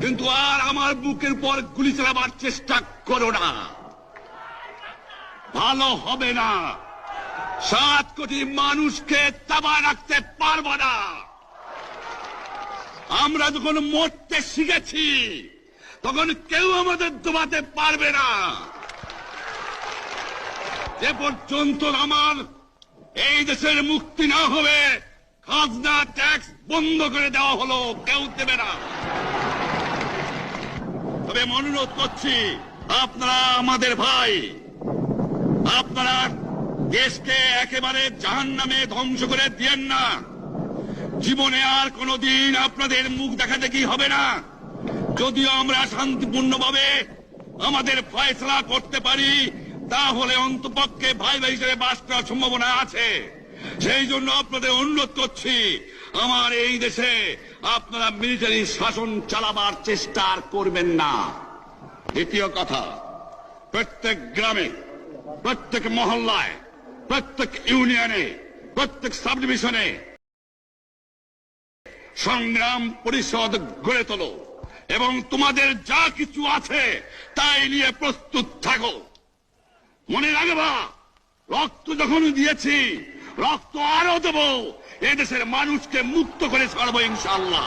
কিন্তু আর আমার বুকের পর গুলি চালাবার চেষ্টা করো না। ভালো হবে না। সাত কোটি মানুষকে তাবা রাখতে পারব না। আমরা যখন মরতে শিখেছি, তখন কেউ আমাদের দোবাতে পারবে না। যে পর্যন্ত আমার এই দেশের মুক্তি না হবে, খাজনা, ট্যাক্স বন্ধ করে দেওয়া হলো, কেউ দেবে না। তবে অনুরোধ করছি, আপনারা আমাদের ভাই, আপনারা দেশকে একেবারে জাহান নামে ধ্বংস করে দিয়েন না। জীবনে আর কোনোদিন আপনাদের মুখ দেখা দেখি হবে না। যদিও আমরা শান্তিপূর্ণভাবে আমাদের ফয়সলা করতে পারি, তাহলে অন্তপক্ষে ভাই ভাই হিসেবে বাস করার সম্ভাবনা আছে। সেই জন্য আপনাদের অনুরোধ করছি আমার এই দেশে আপনারা মিলিটারি শাসন চালাবার চেষ্টা আর করবেন না। দ্বিতীয় কথা, প্রত্যেক গ্রামে, প্রত্যেক মহল্লায়, প্রত্যেক ইউনিয়নে, প্রত্যেক সাব ডিভিশনে সংগ্রাম পরিষদ গড়ে তোলো এবং তোমাদের যা কিছু আছে তাই নিয়ে প্রস্তুত থাকো। মনে রাখবা, রক্ত যখন দিয়েছি, রক্ত আরও দেবো এদেশের মানুষকে মুক্ত করে ছাড়বো ইনশাল্লাহ